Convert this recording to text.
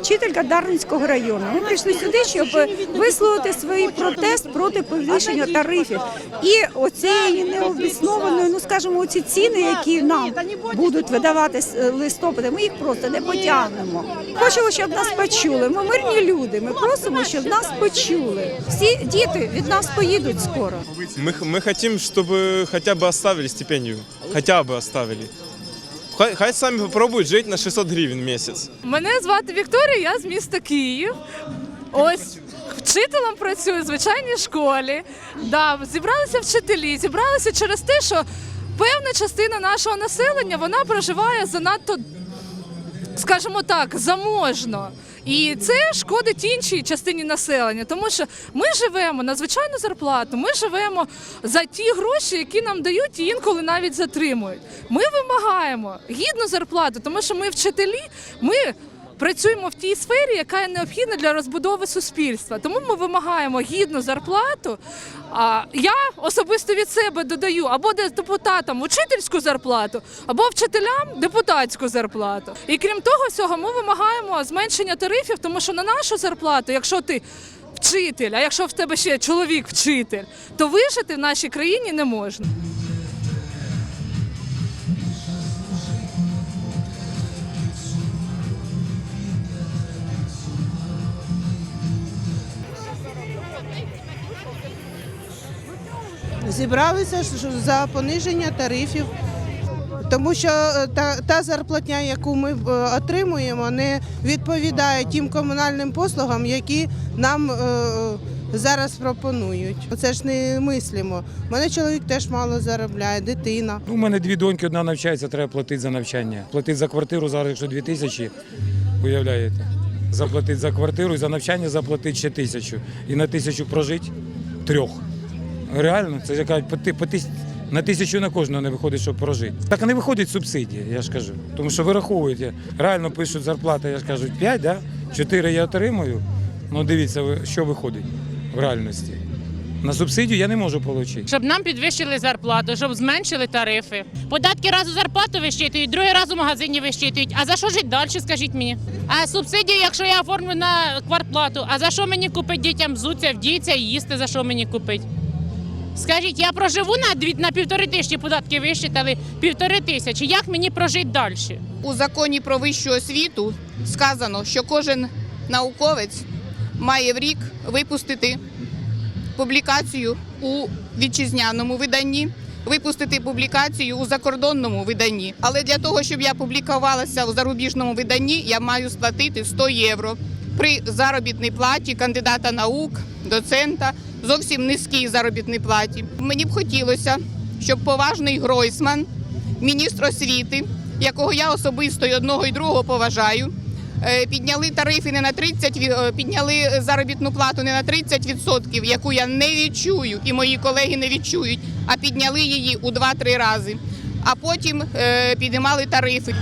вчителька Дарницького району. Ми прийшли сюди, щоб висловити свій протест проти підвищення тарифів і оцієї необіснованої, ну скажімо, оці ціни, які нам будуть видавати з е, листопада. Ми їх просто не потягнемо. Хочемо, щоб нас почули. Ми мирні люди. Ми просимо, щоб нас почули. Всі діти від нас поїдуть скоро. Мы, х- мы хотим, чтобы хотя бы оставили стипендию. Хотя бы оставили. Хай, хай самі попробують жити на 600 гривень в місяць. Мене звати Вікторія, я з міста Київ. Ось вчителем працюю в звичайній школі. Да, зібралися вчителі, зібралися через те, що певна частина нашого населення вона проживає занадто, скажімо так, заможно. І це шкодить іншій частині населення, тому що ми живемо на звичайну зарплату, ми живемо за ті гроші, які нам дають і інколи навіть затримують. Ми вимагаємо гідну зарплату, тому що ми вчителі, ми працюємо в тій сфері, яка є необхідна для розбудови суспільства. Тому ми вимагаємо гідну зарплату. А я особисто від себе додаю або депутатам учительську зарплату, або вчителям депутатську зарплату. І крім того всього, ми вимагаємо зменшення тарифів, тому що на нашу зарплату, якщо ти вчитель, а якщо в тебе ще чоловік вчитель, то вижити в нашій країні не можна. Зібралися за пониження тарифів, тому що е, та, та зарплатня, яку ми е, отримуємо, не відповідає тим комунальним послугам, які нам е, зараз пропонують. Це ж не мислимо. У мене чоловік теж мало заробляє, дитина. Ну, У мене дві доньки, одна навчається, треба платити за навчання. Платити за квартиру зараз, якщо дві тисячі, уявляєте. Заплатити за квартиру і за навчання заплатити ще тисячу. І на тисячу прожити трьох. Реально, це яка по, ти- на тисячу на кожного не виходить, щоб прожити. Так не виходить субсидія, я ж кажу. Тому що вираховуєте, реально пишуть зарплата, я ж кажу, 5, да? 4 я отримую. Ну дивіться, що виходить в реальності. На субсидію я не можу отримати. щоб нам підвищили зарплату, щоб зменшили тарифи. Податки раз у зарплату вищитують, другий раз у магазині вищитують. А за що жити далі, скажіть мені? А субсидії, якщо я оформлю на квартплату, а за що мені купити дітям взуться, вдіться і їсти, за що мені купити? Скажіть, я проживу на дві на півтори тисячі податки вищитали, півтори тисячі. Як мені прожити далі? У законі про вищу освіту сказано, що кожен науковець має в рік випустити публікацію у вітчизняному виданні, випустити публікацію у закордонному виданні. Але для того, щоб я публікувалася у зарубіжному виданні, я маю сплатити 100 євро при заробітній платі кандидата наук, доцента, зовсім низькій заробітній платі. Мені б хотілося, щоб поважний Гройсман, міністр освіти, якого я особисто і одного і другого поважаю. е, Підняли тарифи не на 30, ві- е, підняли заробітну плату не на 30%, яку я не відчую, і мої колеги не відчують, а підняли її у 2-3 рази. А потім е, піднімали тарифи.